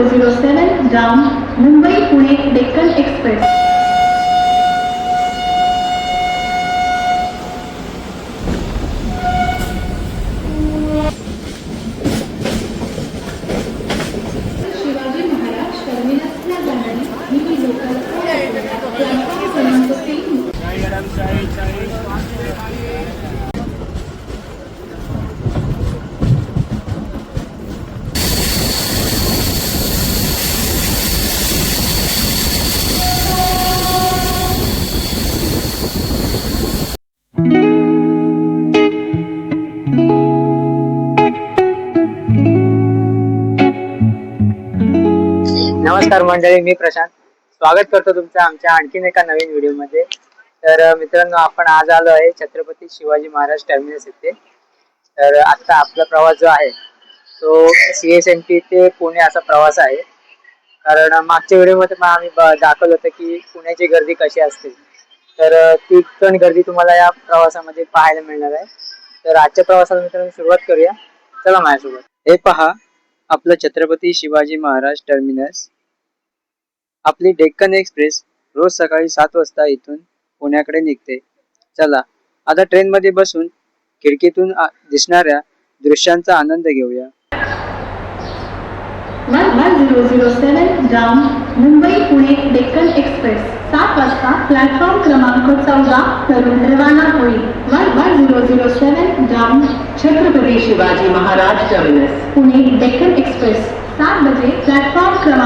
Zero zero seven down Mumbai Pune Deccan express नमस्कार मंडळी मी प्रशांत. स्वागत करतो तुमचं आमच्या आणखीन एका नवीन व्हिडिओमध्ये. तर मित्रांनो आपण आज आलो आहे छत्रपती शिवाजी महाराज टर्मिनस येथे तर आता आपला प्रवास जो आहे तो सी एस एम पी ते पुणे असा प्रवास आहे. कारण मागच्या व्हिडिओमध्ये आम्ही दाखवलं होतं की पुण्याची गर्दी कशी असते. तर ती पण गर्दी तुम्हाला या प्रवासामध्ये पाहायला मिळणार आहे. तर आजच्या प्रवासाला मित्रांनो सुरुवात करूया. चला माझ्यासोबत. हे पहा आपलं छत्रपती शिवाजी महाराज टर्मिनस आपली डेक्कन एक्सप्रेस रोज सकाळी सात वाजता इथून पुण्याकडे निघते. चला आता ट्रेन मध्ये बसून खिडकीतून दिसणाऱ्या दृश्यांचा आनंद घेऊया. मुंबई पुणे डेक्कन एक्सप्रेस. सात वाजता प्लॅटफॉर्म क्रमांक चौदा करून रवाना होईल. One one zero zero seven down Chhatrapati Shivaji Maharaj terminus Pune Deccan express. सात बजे प्लॅटफॉर्म क्रमांक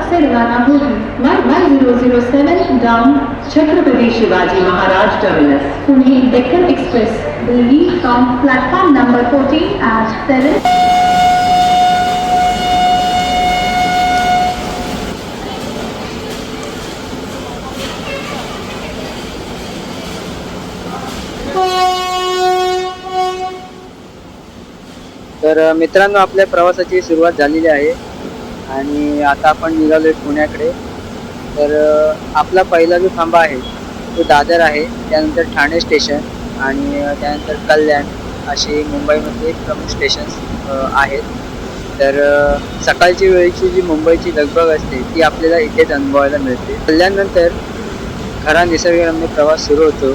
चौदह से रवाना होगी one one zero zero seven down Chhatrapati Shivaji Maharaj express will leave from platform number 14 at 7 तर मित्रांनो आपल्या प्रवासाची सुरुवात झालेली आहे. आणि आता आपण निघालोय पुण्याकडे. तर आपला पहिला जो थांबा आहे तो दादर आहे. त्यानंतर ठाणे स्टेशन आणि त्यानंतर कल्याण अशी मुंबईमध्ये प्रमुख स्टेशन्स आहेत. तर सकाळची वेळेची जी मुंबईची लगबग असते ती आपल्याला इथेच अनुभवायला मिळते. कल्याणनंतर खरा निसर्गरम्य प्रवास सुरू होतो.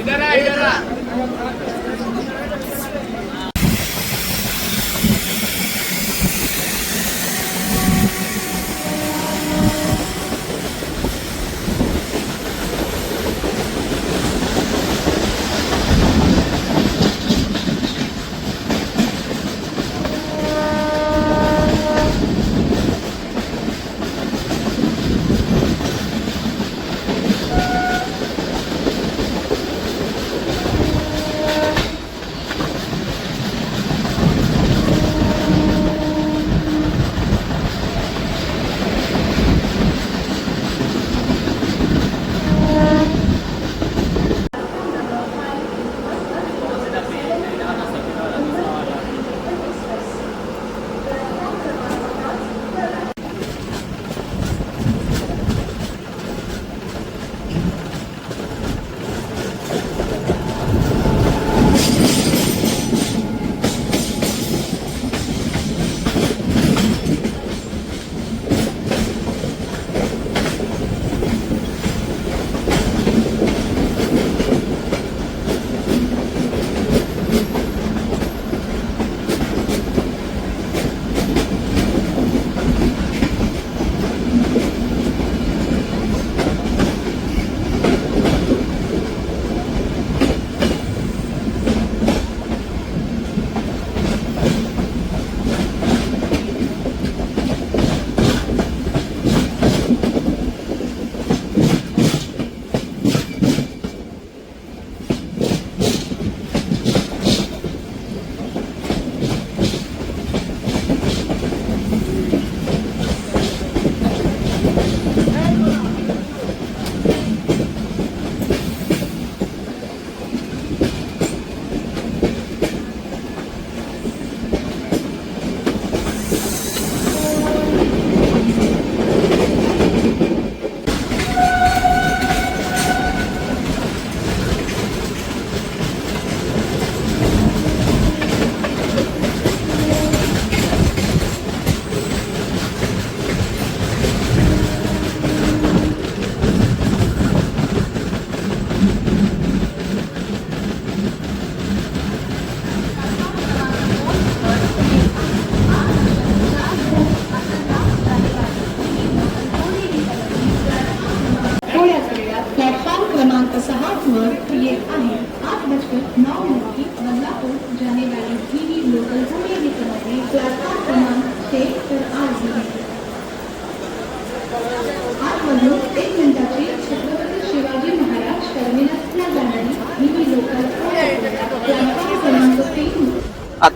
इधर आ इधर आ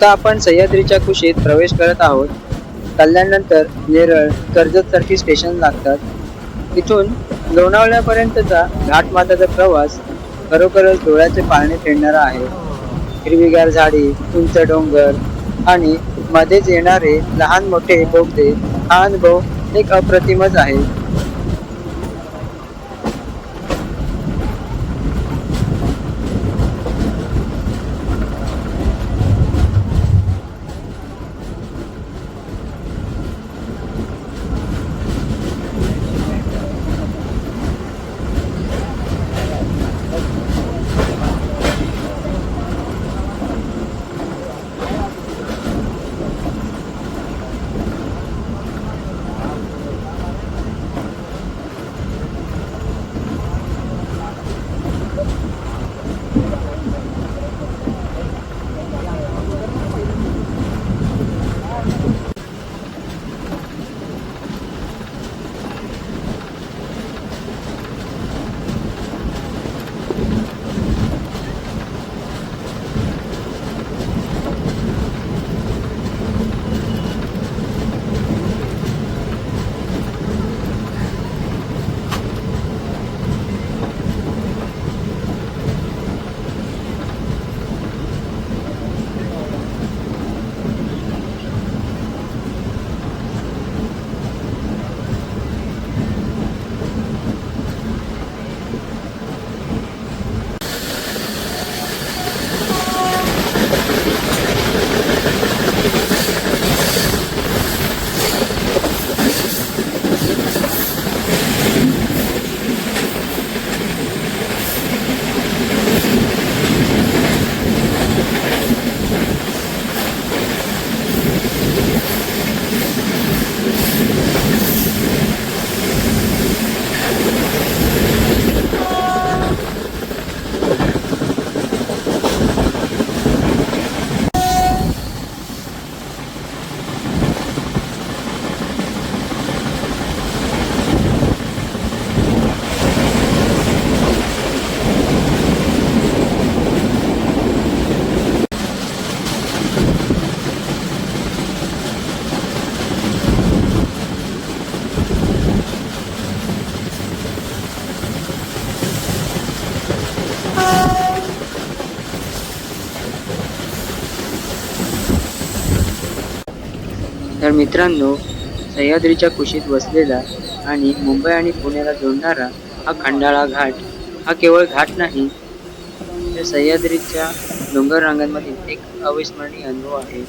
आता आपण सह्याद्रीच्या कुशीत प्रवेश करत आहोत. कल्याणनंतर नेरळ कर्जत सारखी स्टेशन लागतात. तिथून लोणावळ्यापर्यंतचा घाटमाताचा प्रवास खरोखरच डोळ्याचे पाळणे फेडणारा आहे. हिरवीगार झाडी उंच डोंगर आणि मध्येच येणारे लहान मोठे बोगदे हा अनुभव एक अप्रतिमच आहे. तर मित्रांनो सह्याद्रीच्या कुशीत वसलेला आणि मुंबई आणि पुण्याला जोडणारा हा खंडाळा घाट हा केवळ घाट नाही तर सह्याद्रीच्या डोंगर रांगांमधील एक अविस्मरणीय अनुभव आहे.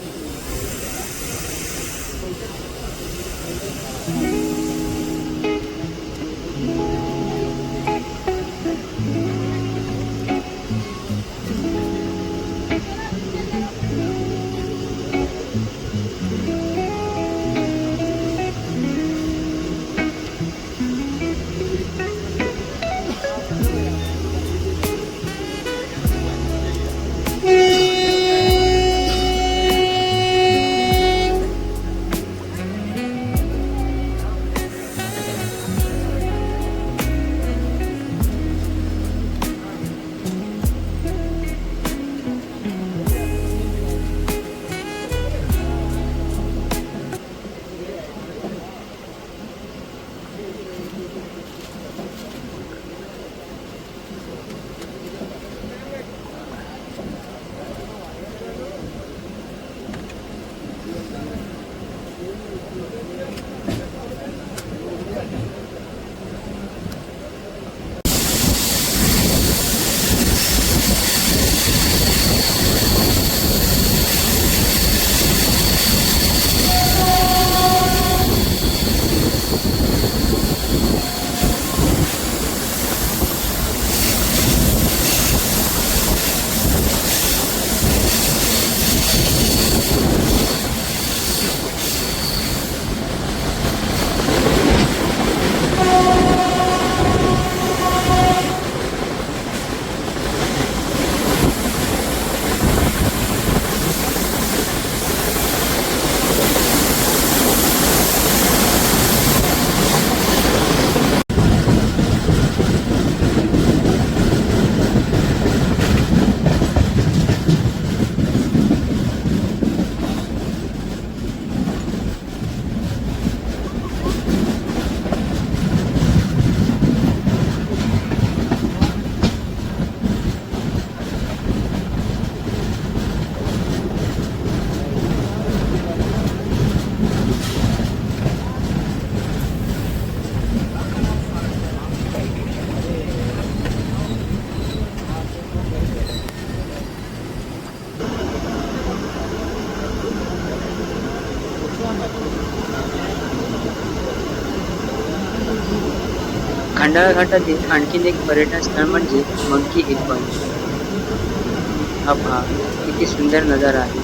खंडाळा घाटातील आणखीन एक पर्यटन स्थळ म्हणजे मंकी हिल पॉइंट हा पहा किती सुंदर नजारा आहे.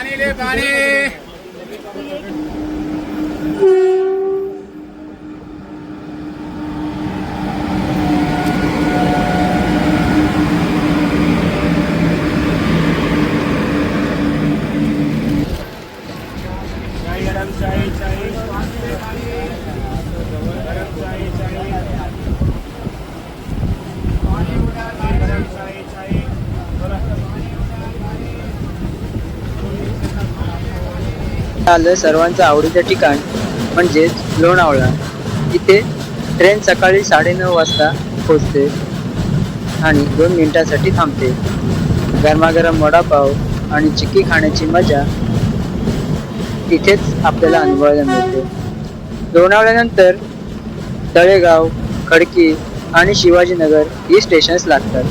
पाणी ले पाणी आलं सर्वांचं आवडीचं ठिकाण म्हणजेच लोणावळा. इथे ट्रेन सकाळी साडेनऊ वाजता पोचते आणि दोन मिनिटांसाठी थांबते. गरमागरम वडापाव आणि चिक्की खाण्याची मजा इथेच आपल्याला अनुभवायला मिळते. लोणावळ्यानंतर तळेगाव खडकी आणि शिवाजीनगर ही स्टेशन्स लागतात.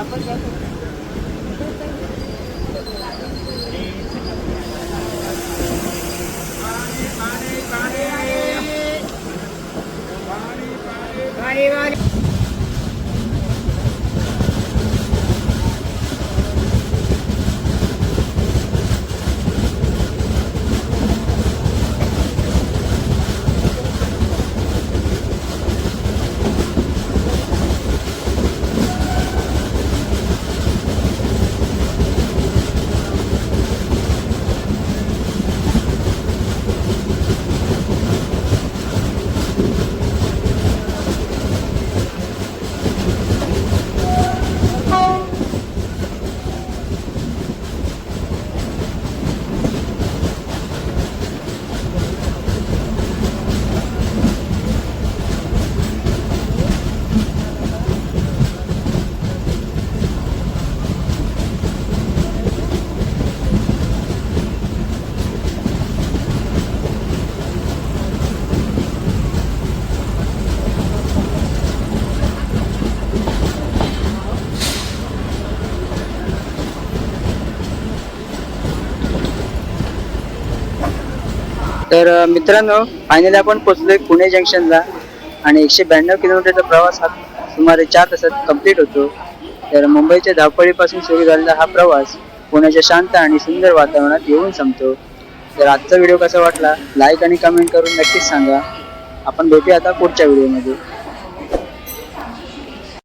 água já tá तर मित्रांनो फायनली आपण पोचलोय पुणे जंक्शनला आणि एकशे ब्याण्णव किलोमीटरचा प्रवास हा सुमारे चार तासात कंप्लीट होतो. तर मुंबईच्या धावपळीपासून सुरू झालेला हा प्रवास पुण्याच्या शांत आणि सुंदर वातावरणात येऊन संपतो. तर आजचा व्हिडिओ कसा वाटला? लाईक आणि कमेंट करून नक्कीच सांगा. आपण भेटूया आता पुढच्या व्हिडिओमध्ये.